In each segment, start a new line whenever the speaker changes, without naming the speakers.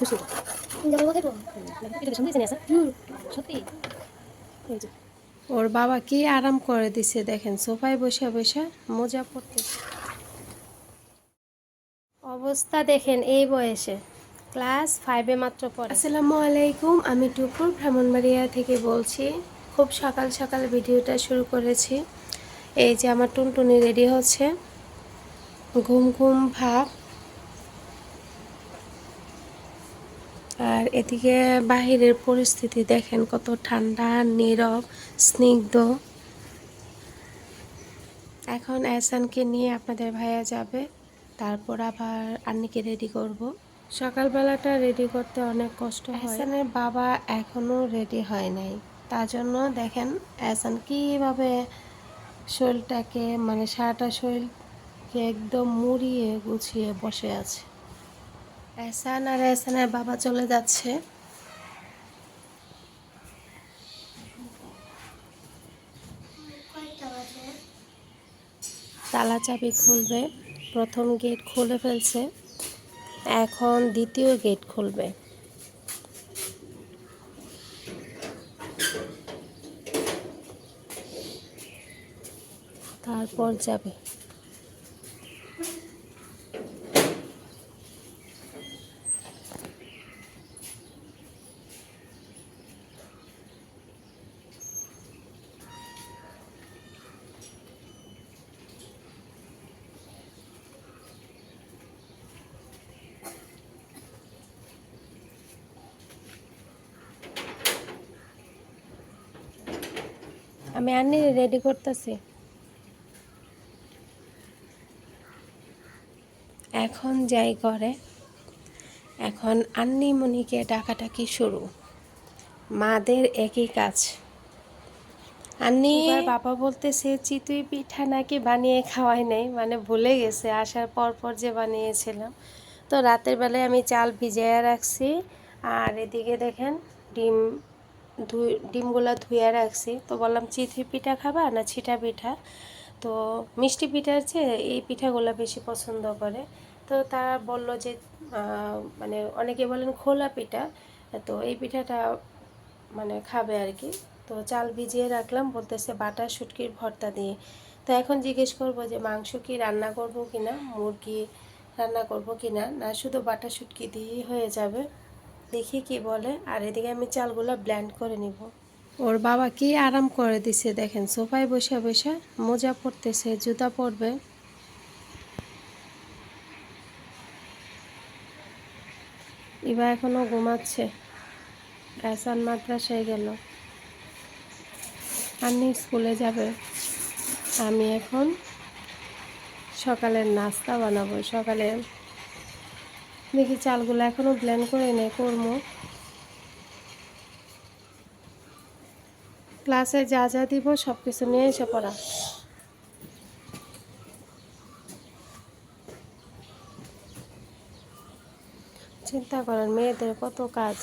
খুশি সত্যি?
ওর বাবা কি আরাম করে দিছে দেখেন সোফায় বসে বসে মোজা পড়তেছে অবস্থা দেখেন এই বয়সে। ক্লাস ফাইভে মাত্র পড়ে। আসসালামু আলাইকুম আমি টুকুর ভ্রমণবাড়িয়া থেকে বলছি। খুব সকাল সকাল ভিডিওটা শুরু করেছি। এই যে আমার টুনটুনি রেডি হচ্ছে। ঘুম ঘুম ভাব। আর এদিকে বাহিরের পরিস্থিতি দেখেন কত ঠান্ডা, নীরব, স্নিগ্ধ। এখন এহসানকে নিয়ে আপনাদের ভাইয়া যাবে, তারপর আবার আন্নিকে রেডি করব। সকালবেলাটা রেডি করতে অনেক কষ্ট হয়। এহসানের বাবা এখনও রেডি হয় নাই। তার জন্য দেখেন এহসান কীভাবে শরীরটাকে মানে সারাটা শরীরকে একদম মুড়িয়ে গুছিয়ে বসে আছে। এহসান আর এহসানের বাবা চলে যাচ্ছে। তালা চাবি খুলবে, প্রথম গেট খুলে ফেলছে, এখন দ্বিতীয় গেট খুলবে। তারপর যাবে। আমি আনি রেডি করতেছি। এখন যাই করে এখন আন্নি মনিকে ডাকাটাকি শুরু। মাদের একই কাজ। আন্নি বাবা বলতেছে, চিতুই পিঠা নাকি বানিয়ে খাওয়াই নাই? মানে ভুলে গেছে, আসার পর পর যে বানিয়েছিলাম। তো রাতের বেলায় আমি চাল ভিজিয়ে রাখছি। আর এদিকে দেখেন, ডিম ধুই, ডিমগুলো ধুয়ে রাখছি। তো বললাম চিথি পিঠা খাবা না ছিটা পিঠা? তো মিষ্টি পিঠার চেয়ে এই পিঠাগুলো বেশি পছন্দ করে। তো তারা বলল যে মানে অনেকে বলেন খোলা পিঠা। তো এই পিঠাটা মানে খাবে আর কি। তো চাল ভিজিয়ে রাখলাম, বলতেছে বাটা শুটকির ভর্তা দিয়ে। তো এখন জিজ্ঞেস করব যে, মাংস কি রান্না করব কি না মুরগি রান্না করব কি না না শুধু বাটা শুটকি দিয়েই হয়ে যাবে। দেখি কি বলে। আর এদিকে আমি চালগুলো ব্ল্যান্ড করে নিব। ওর বাবা কি আরাম করে দিছে দেখেন, সোফায় বসে বসে মোজা পরতেছে, জুতা পরবে। এবার এখনও ঘুমাচ্ছে। এসান মাদ্রাসায় গেল। আন্নি স্কুলে যাবে। আমি এখন সকালের নাস্তা বানাবো। সকালে দেখি চালগুলো এখনও ব্লেন্ড করে নেই করব। ক্লাসে যা যা দিব সব কিছু নিয়ে এসে পড়া। চিন্তা করেন মেয়েদের কত কাজ।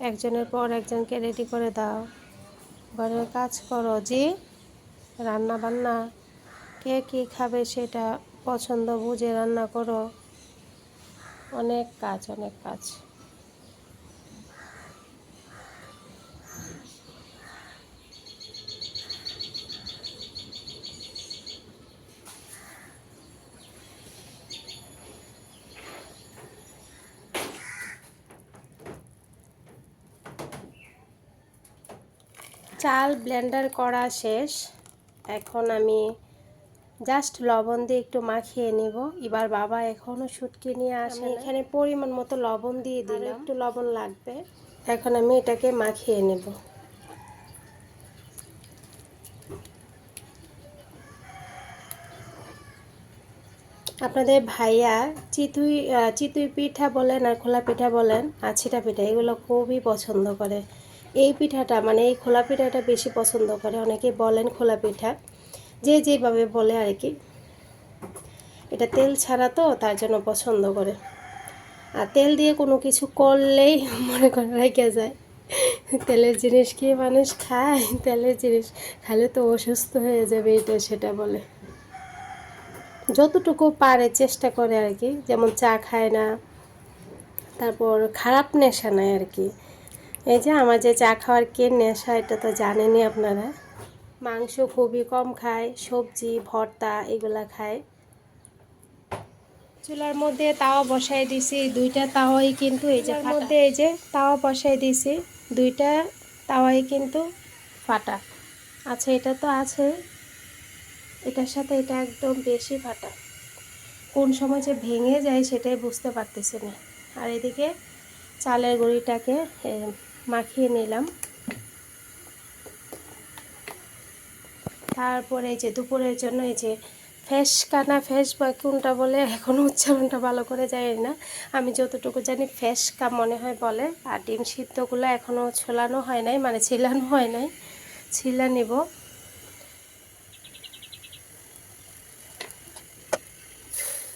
একজনের পর একজনকে রেডি করে দাও। ঘরের কাজ করো জি। রান্না বান্না কে কী খাবে সেটা পছন্দ বুঝে রান্না করো। অনেক কাজ অনেক কাজ। চাল ব্লেন্ডার করা শেষ। এখন আমি জাস্ট লবণ দিয়ে একটু মাখিয়ে নিব। এবার বাবা এখনও শুটকি নিয়ে আসে এখানে পরিমাণ মতো লবণ দিয়ে দিলাম। একটু লবণ লাগবে। এখন আমি এটাকে মাখিয়ে নেব। আপনাদের ভাইয়া চিতুই চিতুই পিঠা বলেন আর খোলা পিঠা বলেন আর ছিটা পিঠা এগুলো খুবই পছন্দ করে। এই পিঠাটা মানে এই খোলা পিঠাটা বেশি পছন্দ করে। অনেকে বলেন খোলা পিঠা। যে যেভাবে বলে আর কি। এটা তেল ছাড়া তো তার জন্য পছন্দ করে। আর তেল দিয়ে কোনো কিছু করলেই মনে করে রেখে যায়। তেলের জিনিস কি মানুষ খায়? তেলের জিনিস খালে তো অসুস্থ হয়ে যাবে, এটা সেটা বলে। যতটুকু পারে চেষ্টা করে আর কি, যেমন চা খায় না, তারপর খারাপ নেশা নেয় আর কি। এই যে আমার যে চা খাওয়ার কে নেশা, এটা তো জানেনই আপনারা। মাংস খুবই কম খায় সবজি ভর্তা এগুলা খায়। চুলার মধ্যে তাওয়া বসাই দিছি দুইটা তাওয়াই কিন্তু এই যে মধ্যে এই যে তাওয়া বসাই দিছি দুইটা তাওয়াই কিন্তু ফাটা। আচ্ছা এটা তো আছে। এটার সাথে এটা একদম বেশি ফাটা। কোন সময় যে ভেঙে যায় সেটাই বুঝতে পারতেছি না। আর এদিকে চালের গুঁড়িটাকে মাখিয়ে নিলাম। তারপরে এই যে দুপুরের জন্য এই যে ফেস কানা ফেস বা কোনটা বলে এখনও উচ্চারণটা ভালো করে জানি না। আমি যতটুকু জানি ফেসকা মনে হয় বলে। আর ডিম সিদ্ধগুলো এখনও ছোলানো হয় নাই মানে ছিলানো হয় নাই। ছিলা নিব।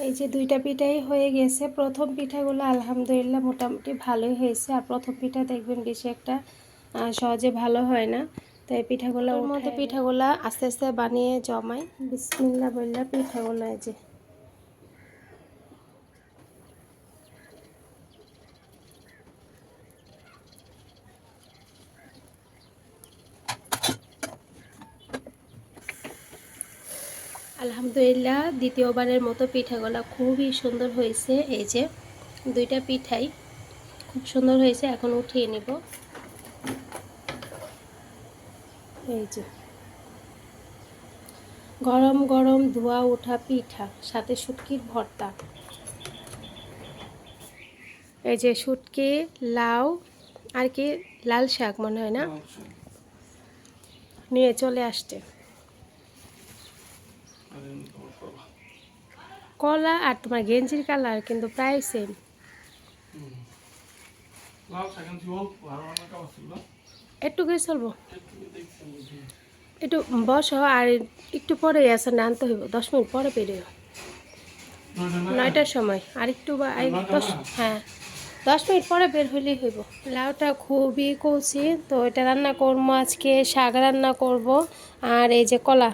এই যে দুইটা পিঠাই হয়ে গেছে। প্রথম পিঠাগুলো আলহামদুলিল্লাহ মোটামুটি ভালোই হয়েছে। আর প্রথম পিঠা দেখবেন বেশি একটা সহজে ভালো হয় না। তো এই পিঠাগুলো ওর মধ্যে পিঠাগুলো আস্তে আস্তে বানিয়ে জমাই। বিসমিল্লা বললা পিঠাগুলো এই যে। আলহামদুলিল্লাহ দ্বিতীয়বারের মতো পিঠাগুলো খুবই সুন্দর হয়েছে। এই যে দুইটা পিঠাই খুব সুন্দর হয়েছে এখন উঠিয়ে নিব। এই যে গরম গরম ধোয়া ওঠা পিঠা সাথে শুটকির ভর্তা। এই যে শুটকি লাউ আর কি লাল শাক মনে হয় না? নিয়ে চলে আসছে। কলা। আর তোমার গেঞ্জির কালার কিন্তু প্রায় সেম একটু করে চলবো।
একটু
বসো আর একটু পরে আসা না আনতে হইব। দশ মিনিট পরে বেরিয়ে নয়টার সময়। আর একটু বা দশ হ্যাঁ। দশ মিনিট পরে বের হইলেই হইব। লাউটা খুবই কচি তো এটা রান্না করব আজকে। শাক রান্না করব। আর এই যে কলা।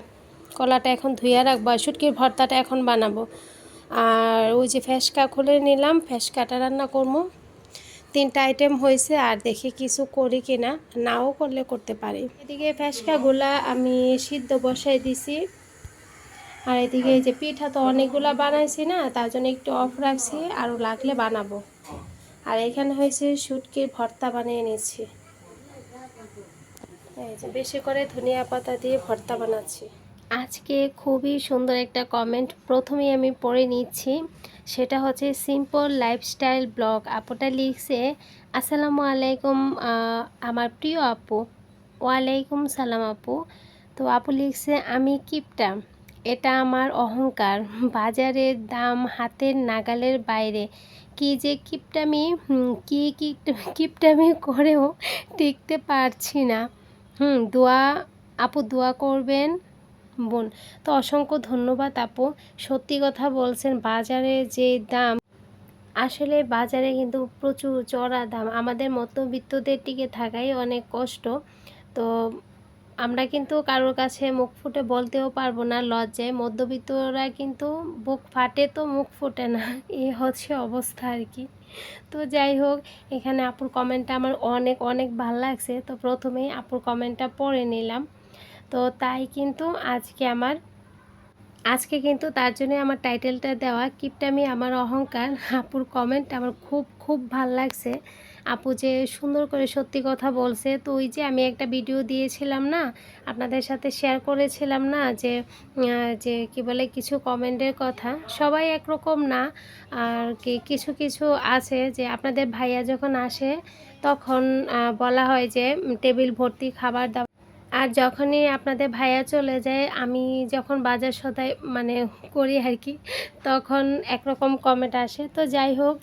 কলাটা এখন ধুইয়া রাখব আর শুটকির ভর্তাটা এখন বানাবো। আর ওই যে ফেসকা খুলে নিলাম। ফেসকাটা রান্না করব। তিনটা আইটেম হয়েছে আর দেখি কিছু করি কিনা, নাও করলে করতে পারি। এদিকে ফেসকাগুলা আমি সিদ্ধ বসাই দিছি। আর এদিকে এই যে পিঠা তো অনেকগুলা বানাইছি না, তার জন্য একটু অফ রাখছি আরও লাগলে বানাবো। আর এখানে হয়েছে শুটকির ভর্তা বানিয়ে নিয়েছি। বেশি করে ধনিয়া পাতা দিয়ে ভর্তা বানাচ্ছি। আজকে খুবই সুন্দর একটা কমেন্ট প্রথমেই আমি পড়ে নিচ্ছি। সেটা হচ্ছে সিম্পল লাইফস্টাইল ব্লগ আপুটা লিখছে, আসসালামু আলাইকুম আমার প্রিয় আপু। ওয়ালাইকুম সালাম আপু। তো আপু লিখছে, আমি কিপটা। এটা আমার অহংকার। বাজারের দাম হাতের নাগালের বাইরে। কি যে কিপটামি কি কিপটামি করেও টিকতে পারছি না। হুম, দোয়া, আপু দোয়া করবেন। বোন। তো অসংখ্য ধন্যবাদ আপু। সত্যি কথা বলছেন, বাজারে যে দাম, আসলে বাজারে কিন্তু প্রচুর চড়া দাম। আমাদের মধ্যবিত্তদের টিকে থাকাই অনেক কষ্ট। তো আমরা কিন্তু কারোর কাছে মুখ ফুটে বলতেও পারব না লজ্জায়। মধ্যবিত্তরা কিন্তু বুক ফাটে তো মুখ ফুটে না। এই হচ্ছে অবস্থা আর কি। তো যাই হোক, এখানে আপুর কমেন্টটা আমার অনেক অনেক ভালো লাগছে। তো প্রথমেই আপুর কমেন্টটা পড়ে নিলাম। তো তাই কিন্তু আজকে আমার, আজকে কিন্তু তার জন্য আমার টাইটেলটা দেওয়া। কিপটামি, আমার অহংকার, আপুর কমেন্ট আমার খুব খুব ভালো লাগছে। আপু যে সুন্দর করে সত্যি কথা বলছে। তো ওই যে আমি একটা ভিডিও দিয়েছিলাম না, আপনাদের সাথে শেয়ার করেছিলাম না, যে যে কি বলে কিছু কমেন্টের কথা। সবাই একরকম না, আর কি কিছু কিছু আছে যে আপনাদের ভাইয়া যখন আসে, তখন বলা হয় যে টেবিল ভর্তি, খাবার দাবার আর যখনই আপনাদের ভাইয়া চলে যায়, আমি যখন বাজার সদাই মানে করি আর কি, তখন একরকম কমেন্ট আসে। তো যাই হোক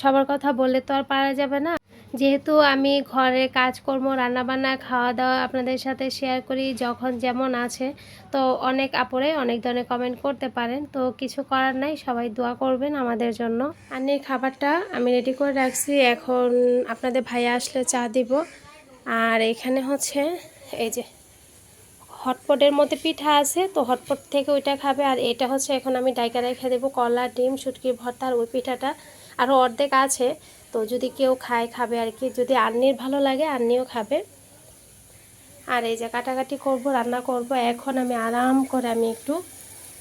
সবার কথা বললে তো আর পারা যাবে না। যেহেতু আমি ঘরে কাজকর্ম, রান্নাবান্না খাওয়া দাওয়া আপনাদের সাথে শেয়ার করি, যখন যেমন আছে, তো অনেক আপরে অনেক ধরনের কমেন্ট করতে পারেন। তো কিছু করার নাই, সবাই দোয়া করবেন আমাদের জন্য। আনির খাবারটা আমি রেডি করে রাখছি, এখন আপনাদের ভাইয়া আসলে চা দিব। আর এখানে হচ্ছে এই যে হটপটের মধ্যে পিঠা আছে, তো হটপট থেকে ওইটা খাবে। আর এটা হচ্ছে এখন আমি ডাইকা রেখে দেবো, কলা, ডিম শুটকির ভর্তা আর ওই পিঠাটা। আরও অর্ধেক আছে, তো যদি কেউ খায়, খাবে আর কি। যদি আন্নির ভালো লাগে, আন্নিও খাবে। আর এই যে কাটাকাটি করব, রান্না করব, এখন আমি আরাম করে আমি একটু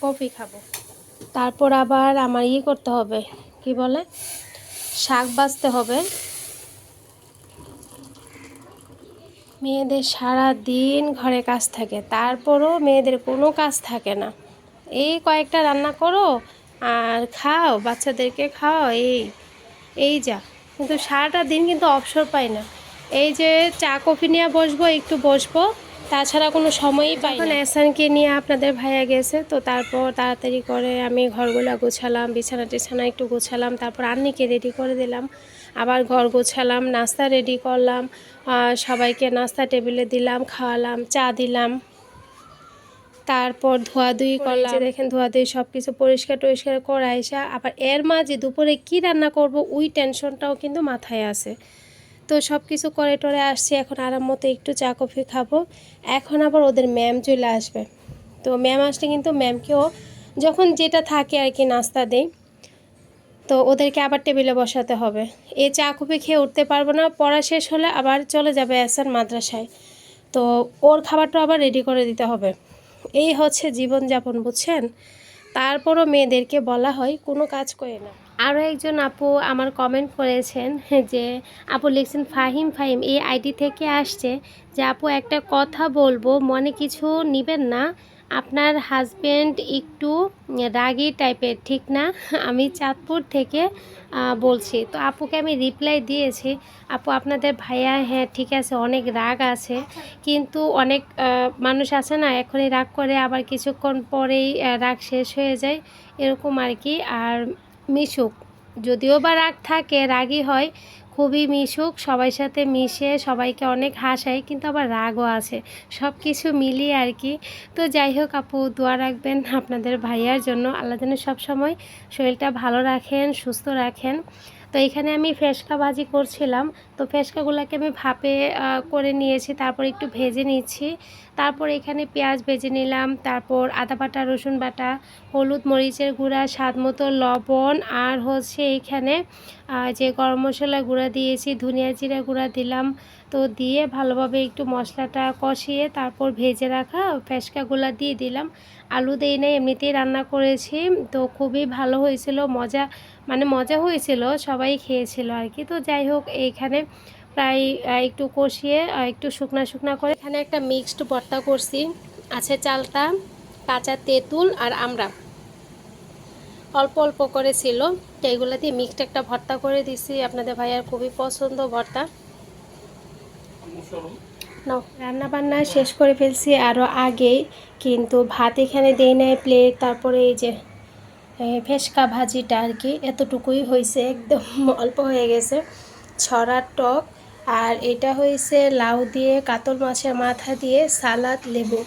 কফি খাব। তারপর আবার আমার ই করতে হবে, কি বলে? শাক বাছতে হবে। মেয়েদের সারা দিন ঘরে কাজ থাকে, তারপরও মেয়েদের কোনো কাজ থাকে না। এই কয়েকটা রান্না করো আর খাও, বাচ্চাদেরকে খাও এই এই যা। কিন্তু সারাটা দিন কিন্তু অবসর পাই না। এই যে চা, কফি নিয়ে বসবো, একটু বসবো, তাছাড়া কোনো সময়ই পাই না। এসানকে নিয়ে আপনাদের ভাইয়া গেছে, তো তারপর তাড়াতাড়ি করে আমি ঘরগুলো গোছালাম, বিছানা টিছানা একটু গোছালাম, তারপর আন্নিকে রেডি করে দিলাম। আবার ঘর গোছালাম নাস্তা রেডি করলাম সবাইকে নাস্তা টেবিলে দিলাম খাওয়ালাম চা দিলাম। তারপর ধোয়াধুয়ি করলাম। দেখেন ধোয়াধুয়ি সব কিছু পরিষ্কার টরিষ্কার করা এসে আবার এর মাঝে দুপুরে কি রান্না করব ওই টেনশনটাও কিন্তু মাথায় আছে। তো সব কিছু করে টরে আসছি এখন আরাম মতো একটু চা কফি খাব। এখন আবার ওদের ম্যাম চলে আসবে। তো ম্যাম আসলে কিন্তু ম্যামকেও যখন যেটা থাকে আর কি নাস্তা দেই তো ওদেরকে আবার টেবিলে বসাতে হবে। এ চা কফি খেয়ে উঠতে পারব না, পড়া শেষ হলে আবার চলে যাবে এসার মাদ্রাসায়। তো ওর খাবারটা আবার রেডি করে দিতে হবে। এই হচ্ছে জীবনযাপন, বুঝছেন? তারপরও মেয়েদেরকে বলা হয়, কোনো কাজ করে না। আরও একজন আপু আমার কমেন্ট করেছেন যে, আপু লিখছেন, ফাহিম ফাহিম, এই আইডি থেকে আসছে যে, আপু একটা কথা বলব, মনে কিছু নেবেন না? আপনার হাজবেন্ড একটু রাগী টাইপের ঠিক না? আমি চাঁদপুর থেকে বলছি। তো আপুকে আমি রিপ্লাই দিয়েছি, আপু আপনাদের ভাইয়া হ্যাঁ ঠিক আছে, অনেক রাগ আছে। কিন্তু অনেক মানুষ আছে না, এখনই রাগ করে, আবার কিছুক্ষণ পরেই রাগ শেষ হয়ে যায়, এরকম আর কি। আর মিশুক, যদিও বা রাগ থাকে রাগই হয় খুবই মিশুক, সবাই সাথে মিশে, সবাইকে অনেক হাসায়, কিন্তু আবার রাগও আছে। সব কিছু মিলিয়ে আর কি। তো যাই হোক আপু, দোয়া রাখবেন আপনাদের ভাইয়ার জন্য। আল্লাহ যেন সবসময় শরীরটা ভালো রাখেন, সুস্থ রাখেন। তো এখানে আমি ফেসকা ভাজি করছিলাম। তো ফেসকাগুলোকে আমি ভাপে করে নিয়েছি, তারপর একটু ভেজে নিচ্ছি। তারপর এখানে পেঁয়াজ ভেজে নিলাম, তারপর আদা বাটা, রসুন বাটা, হলুদ মরিচের গুঁড়া, স্বাদ মতো লবণ, আর হচ্ছে এখানে যে গরম মশলা গুঁড়া দিয়েছি, ধনিয়া জিরা গুঁড়া দিলাম। তো দিয়ে ভালোভাবে একটু মশলাটা কষিয়ে তারপর ভেজে রাখা ফেসকাগুলো দিয়ে দিলাম। আলু দেই নাই এমনিতেই রান্না করেছি। তো খুবই ভালো হয়েছিল, মজা মানে মজা হয়েছিল, সবাই খেয়েছিল আর কি। তো যাই হোক, এইখানে প্রায় একটু কষিয়ে একটু শুকনা শুকনা করে এখানে একটা মিক্সড ভর্তা করছি। আছে চালটা, কাঁচা তেঁতুল আর আমরা অল্প অল্প করে ছিল, তো এগুলো দিয়ে মিক্সড একটা ভর্তা করে দিছি। আপনাদের ভাইয়ার খুবই পছন্দ ভর্তা। রান্না বান্না শেষ করে ফেলছি আরও আগেই, কিন্তু ভাত এখানে দেই নাই প্লেট তারপরে এই যে ফেসকা ভাজিটা আর কি, এতটুকুই হয়েছে একদম অল্প হয়ে গেছে। ছড়ার টক, আর এটা হয়েছে লাউ দিয়ে, কাতল মাছের মাথা দিয়ে সালাদ, লেবু।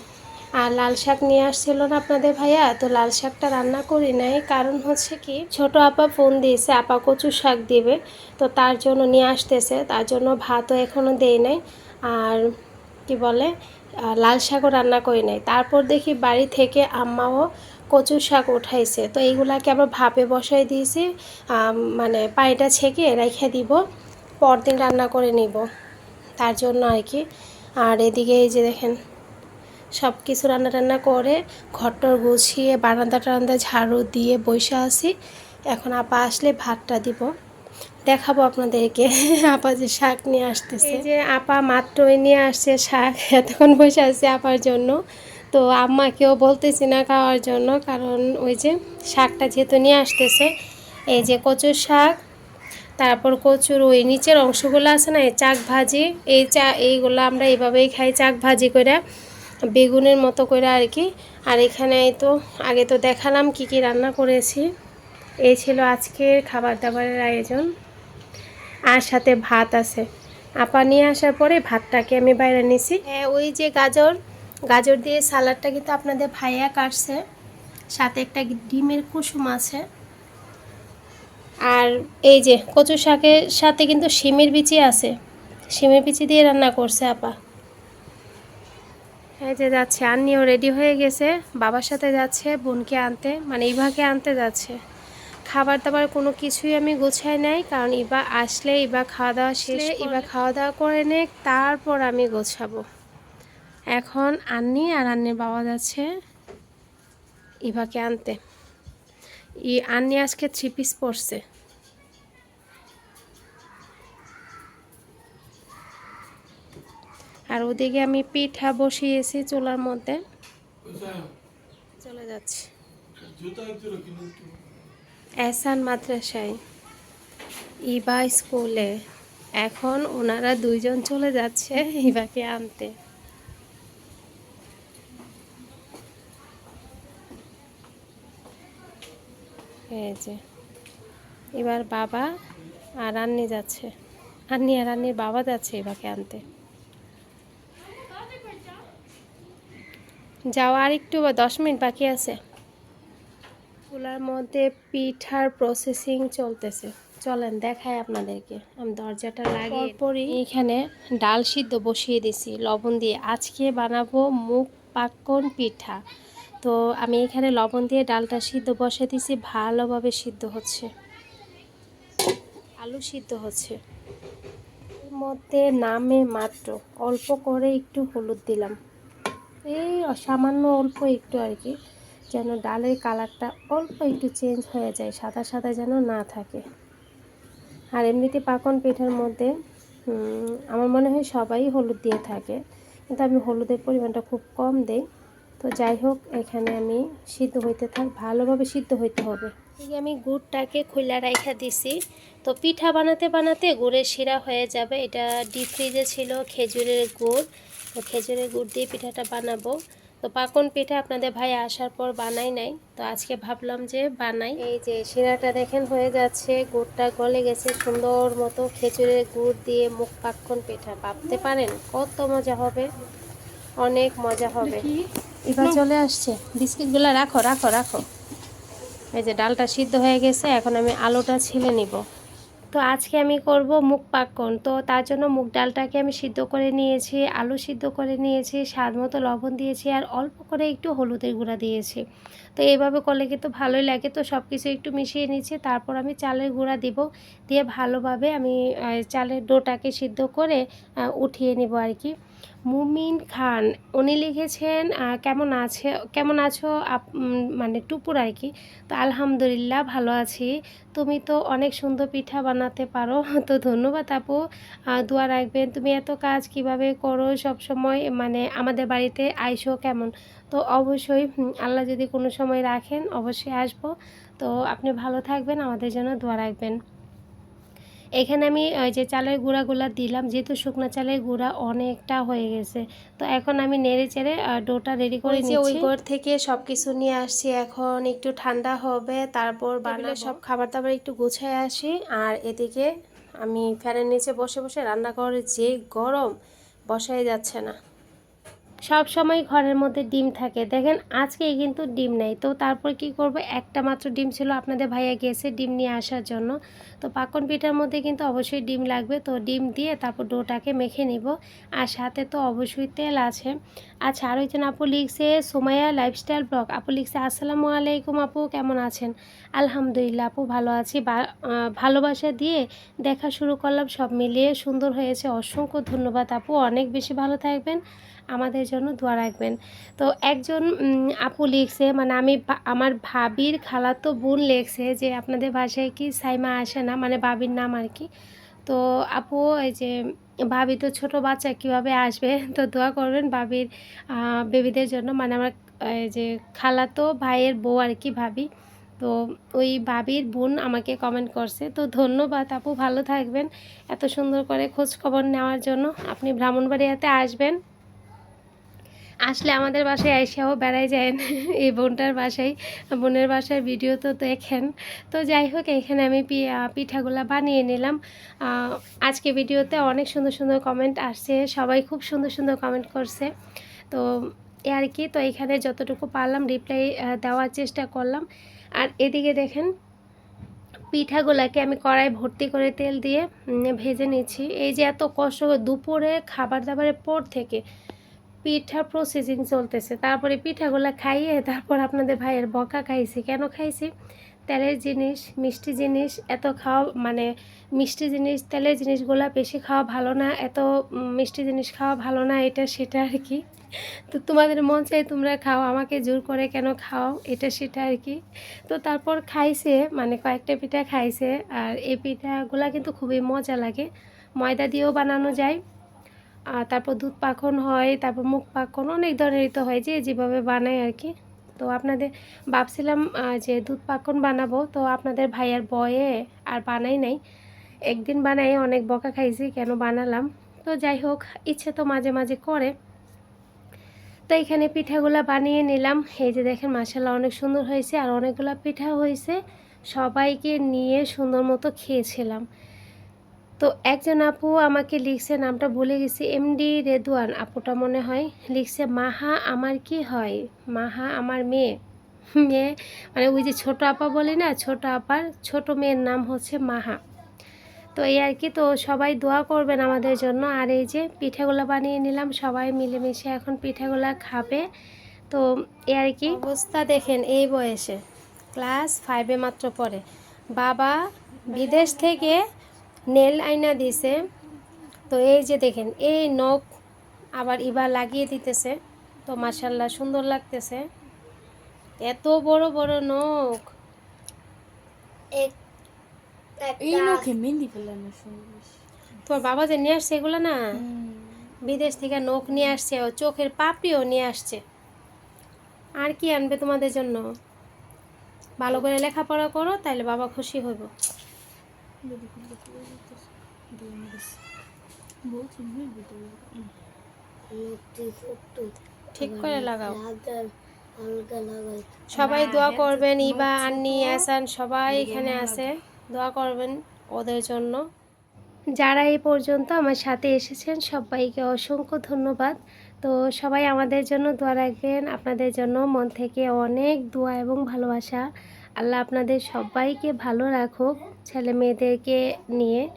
আর লাল শাক নিয়ে আসছিল না আপনাদের ভাইয়া? তো লাল শাকটা রান্না করি নাই, কারণ হচ্ছে কি, ছোট আপা ফোন দিয়েছে, আপা কচু শাক দিবে, তো তার জন্য নিয়ে আসতেছে, তার জন্য ভাতও এখনও দেই নাই। আর কি বলে লাল শাকও রান্না করি নাই। তারপর দেখি বাড়ি থেকে আম্মাও কচু শাক উঠাইছে। তো এইগুলাকে আবার ভাপে বসাই দিয়েছি মানে পানিটা ছেঁকে রেখে দিব, পরদিন রান্না করে নিব। তার জন্য আর কি। আর এদিকে এই যে দেখেন সব কিছু রান্না টান্না করে ঘরটর গুছিয়ে বারান্দা টারান্দা ঝাড়ু দিয়ে বসে আছি। এখন আপা আসলে ভাতটা দিব। দেখাবো আপনাদেরকে। আপা যে শাক নিয়ে আসতেছে। যে আপা মাত্রই নিয়ে আসছে শাক। এতক্ষণ বসে আছে আপার জন্য। তো আম্মাকেও বলতেছি না খাওয়ার জন্য, কারণ ওই যে শাকটা যেহেতু নিয়ে আসতেছে, এই যে কচুর শাক, তারপর কচুর ওই নিচের অংশগুলো আছে না, এই চাক ভাজি, এই চা, এইগুলো আমরা এইভাবেই খাই, চাক ভাজি করে, বেগুনের মতো করে আর কি। আর এখানে তো, আগে তো দেখালাম কি কি রান্না করেছি। এই ছিল আজকের খাবার দাবারের আয়োজন। আর সাথে ভাত আছে। আপা নিয়ে আসার পরে ভাতটাকে আমি বাইরে নিছি। হ্যাঁ ওই যে গাজর গাজর দিয়ে সালাডটা কিন্তু আপনাদের ভাইয়া কাটছে। সাথে একটা ডিমের কুসুম আছে। আর এই যে কচু শাকের সাথে কিন্তু শিমের বিচি আছে। শিমের বিচি দিয়ে রান্না করছে আপা। এই যে যাচ্ছে আন্নিও রেডি হয়ে গেছে। বাবার সাথে যাচ্ছে বোনকে আনতে মানে ইভাকে আনতে যাচ্ছে। খাবার দাবার কোনো কিছুই আমি গোছাই নাই কারণ ইবা আসলে ইবা খাওয়া দাওয়া শেষ ইবা খাওয়া দাওয়া করে নে তারপর আমি গোছাবো। এখন আন্নি আর আন্নির বাবা যাচ্ছে ইভাকে আনতে। ই আন্নি আজকে থ্রি পিস পরছে। আর ওদিকে আমি পিঠা বসিয়েছি চুলার মধ্যে। চলে যাচ্ছি।
কিনে
মাদ্রাসায়। ইবা স্কুলে। এখন ওনারা দুইজন চলে যাচ্ছে ইবাকে আনতে। এই যে, এবার বাবা আর আন্নি যাচ্ছে। আন্নি আর আন্নির বাবা যাচ্ছে ইবাকে আনতে। যাও আর একটু বা দশ মিনিট বাকি আছে। চুলার মধ্যে পিঠার প্রসেসিং চলতেছে। চলেন দেখায় আপনাদেরকে। আমি দরজাটা লাগিয়ে পরই এখানে ডাল সিদ্ধ বসিয়ে দিছি। লবণ দিয়ে আজকে বানাবো মুখ পাক্কন পিঠা। তো আমি এখানে লবণ দিয়ে ডালটা সিদ্ধ বসিয়ে দিছি। ভালোভাবে সিদ্ধ হচ্ছে। আলু সিদ্ধ হচ্ছে। এর মধ্যে নামে মাত্র অল্প করে একটু হলুদ দিলাম। এই সামান্য অল্প একটু আর কি। যেন ডালের কালারটা অল্প একটু চেঞ্জ হয়ে যায়, সাদা সাদা যেন না থাকে। আর এমনিতে পাকন পিঠার মধ্যে আমার মনে হয় সবাই হলুদ দিয়ে থাকে, কিন্তু আমি হলুদের পরিমাণটা খুব কম দেই। তো যাই হোক, এখানে আমি সিদ্ধ হইতে থাক, ভালোভাবে সিদ্ধ হইতে হবে। আমি গুড়টাকে খুলে রাইখা দিছি, তো পিঠা বানাতে বানাতে গুড়ের শিরা হয়ে যাবে। এটা ডিপ ফ্রিজে ছিল খেজুরের গুড়, তো খেজুরের গুড় দিয়ে পিঠাটা বানাবো। তো পাকন পিঠা আপনাদের ভাই আসার পর বানাই নাই। তো আজকে ভাবলাম যে বানাই। এই যে শিরাটা দেখেন হয়ে যাচ্ছে গুড়টা গলে গেছে সুন্দর মতো খেজুরের গুড় দিয়ে মুখ পাক্ষণ পিঠা। ভাবতে পারেন কত মজা হবে অনেক মজা হবে। এবার চলে আসছে। বিস্কিটগুলো রাখো রাখো রাখো। এই যে ডালটা সিদ্ধ হয়ে গেছে এখন আমি আলুটা ছিলে নিব। তো আজকে আমি করব মুখ পাক্কন। তো তার জন্য মুগ ডালটাকে আমি সিদ্ধ করে নিয়েছি, আলু সিদ্ধ করে নিয়েছি, স্বাদ মতো লবণ দিয়েছি আর অল্প করে একটু হলুদের গুঁড়া দিয়েছি। তো এইভাবে করলে কিন্তু ভালোই লাগে। তো সব কিছু একটু মিশিয়ে নিচ্ছি, তারপর আমি চালের গুঁড়া দিব। দিয়ে ভালোভাবে আমি চালের ডোটাকে সিদ্ধ করে উঠিয়ে নিব আর কি। মুমিন খান, উনি লিখেছেন কেমন আছে, কেমন আছো মানে টুপুর আর কি? তো আলহামদুলিল্লাহ ভালো আছি। তুমি তো অনেক সুন্দর পিঠা বানাতে পারো। তো ধন্যবাদ আপু। দোয়া রাখবেন। তুমি এত কাজ কীভাবে করো সব সময় মানে আমাদের বাড়িতে আইসো কেমন? তো অবশ্যই আল্লাহ যদি কোনো সময় রাখেন, অবশ্যই আসব। তো আপনি ভালো থাকবেন, আমাদের জন্য দোয়া রাখবেন। এখানে আমি ওই যে চালের গুঁড়াগুলো দিলাম যেহেতু শুকনো চালের গুঁড়া অনেকটা হয়ে গেছে। তো এখন আমি নেড়ে চেড়ে ডোটা রেডি করে নিচ্ছি
ওই
ঘর থেকে সব কিছু নিয়ে আসছি এখন একটু ঠান্ডা হবে তারপর বানালে সব খাবার দাবার একটু গুছায় আসি আর এদিকে আমি ফ্যানের নিচে বসে বসে রান্না করে যে গরম বসাই যাচ্ছে না। সব সময় ঘরের মধ্যে ডিম থাকে। দেখেন, আজকে কিন্তু ডিম নেই। তো তারপর কি করব? একটা মাত্র ডিম ছিল আপনাদের ভাইয়া গেছে ডিম নিয়ে আসার জন্য। তো পাকন পিঠার মধ্যে কিন্তু অবশ্যই ডিম লাগবে। তো ডিম দিয়ে তারপর ডোটাকে মেখে নিব। আর সাথে তো অবশ্যই তেল আছে। আচ্ছা আর একজন আপু লিখছে, সোমাইয়া লাইফস্টাইল ব্লগ আপু লিখছে, আসসালামু আলাইকুম আপু, কেমন আছেন? আলহামদুলিল্লাহ আপু ভালো আছি। ভালোবাসা দিয়ে দেখা শুরু করলাম। সব মিলিয়ে সুন্দর হয়েছে। অসংখ্য ধন্যবাদ আপু। অনেক বেশি ভালো থাকবেন। আমাদের জন্য দোয়া রাখবেন। তো একজন আপু লিখছে মানে আমি আমার ভাবির খালাতো বোন লিখছে যে আপনাদের বাসায় কি সাইমা আসে না? মানে ভাবির নাম আর কি। তো আপু, এই যে ভাবি তো ছোট বাচ্চা, কীভাবে আসবে? তো দোয়া করবেন ভাবির বেবিদের জন্য। মানে আমার যে খালাতো ভাইয়ের বউ আর কি ভাবি। তো ওই ভাবির বোন আমাকে কমেন্ট করছে। তো ধন্যবাদ আপু, ভালো থাকবেন। এত সুন্দর করে খোঁজ খবর নেওয়ার জন্য। আপনি ব্রাহ্মণবাড়িয়াতে আসবেন। আসলে আমাদের বাসায় আইসাও বেড়াই যায় এই বোনটার বাসায়, বোনের বাসায় ভিডিও তো দেখেন। তো যাই হোক, এখানে আমি পিঠাগুলা বানিয়ে নিলাম। আজকে ভিডিওতে অনেক সুন্দর সুন্দর কমেন্ট আসছে। সবাই খুব সুন্দর সুন্দর কমেন্ট করছে। তো এ আর কি, তো এখানে যতটুকু পারলাম রিপ্লাই দেওয়ার চেষ্টা করলাম। আর এদিকে দেখেন, পিঠাগুলাকে আমি কড়াই ভর্তি করে তেল দিয়ে ভেজে নিচ্ছি। এই যে এত কষ্ট দুপুরে খাবার দাবারের পর থেকে পিঠা প্রসেসিং চলতেছে। তারপরে পিঠাগুলো খাইয়ে তারপর আপনাদের ভাইয়ের বকা খাইছি। কেন খাইছি? তেলের জিনিস, মিষ্টি জিনিস, এত খাওয়া মানে মিষ্টি জিনিস, তেলের জিনিসগুলো বেশি খাওয়া ভালো না, এত মিষ্টি জিনিস খাওয়া ভালো না, এটা সেটা আর কি। তো তোমাদের মন চাই তোমরা খাও, আমাকে জোর করে কেন খাও, এটা সেটা আর কি। তো তারপর খাইছে মানে কয়েকটা পিঠা খাইছে, আর এই পিঠাগুলো কিন্তু খুবই মজা লাগে। ময়দা দিয়েও বানানো যায়। তারপর দুধ পাখন হয়, তারপর মুখ পাখন অনেক ধরনেরই তো হয় যে যেভাবে বানায় আর কি। তো আপনাদের, ভাবছিলাম যে দুধ পাখন বানাবো, তো আপনাদের ভাইয়ার বয়ে আর বানাই নাই। একদিন বানাই অনেক বকা খাইছি, কেন বানালাম। তো যাই হোক, ইচ্ছে তো মাঝে মাঝে করে। তো এখানে পিঠাগুলা বানিয়ে নিলাম। এই যে দেখেন মাসাল্লাহ অনেক সুন্দর হয়েছে, আর অনেকগুলো পিঠা হয়েছে। সবাইকে নিয়ে সুন্দর মতো খেয়েছিলাম। তো একজন আপু আমাকে লিখছে, নামটা ভুলে গেছি। এমডি রেদওয়ান আপুটা মনে হয়, লিখছে, মাহা আমার কি হয়? মাহা আমার মেয়ে। মেয়ে মানে ওই যে ছোট আপা বলি না, ছোট আপার ছোট মেয়ের নাম হচ্ছে মাহা। তো এই আর কি, তো সবাই দোয়া করবেন আমাদের জন্য। আর এই যে পিঠাগুলো বানিয়ে নিলাম, সবাই মিলেমিশে এখন পিঠাগুলো খাবে। তো এই আর কি। অবস্থা দেখেন এই বয়সে, ক্লাস ফাইভে মাত্র পড়ে। বাবা বিদেশ থেকে নেল আইনা দিছে। তো এই যে দেখেন এই নখ আবার ইবার লাগিয়ে দিতেছে। তো মাসাল্লাহ সুন্দর লাগতেছে। এত বড় বড় নখ।
এই নখে মেহেন্দি ফেলানো শুনবিস
তোমার বাবা যে নিয়ে আসছে এগুলো না? বিদেশ থেকে নখ নিয়ে আসছে ও চোখের পাপড়িও নিয়ে আসছে। আর কি আনবে তোমাদের জন্য? ভালো করে লেখাপড়া করো তাহলে বাবা খুশি হইব। ঠিক করে লাগাও। সবাই দোয়া করবেন, ইবা, আন্নি আসান সবাই এখানে আছে। দোয়া করবেন ওদের জন্য। যারা এই পর্যন্ত আমার সাথে এসেছেন, সবাইকে অসংখ্য ধন্যবাদ। তো সবাই আমাদের জন্য দোয়া রাখবেন। আপনাদের জন্য মন থেকে অনেক দোয়া এবং ভালোবাসা। আল্লাহ আপনাদের সবাইকে ভালো রাখুক, ছেলে মেয়েদেরকে নিয়ে।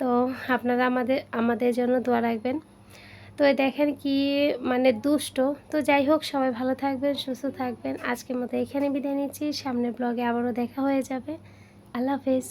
তো আপনারা আমাদের আমাদের জন্য দোয়া রাখবেন। তো দেখেন কি মানে দুষ্ট। তো যাই হোক, সবাই ভালো থাকবেন, সুস্থ থাকবেন। আজকের মতো এখানে বিদায় নিচ্ছি। সামনের ব্লগে আবারও দেখা হয়ে যাবে। আল্লাহ হাফেজ।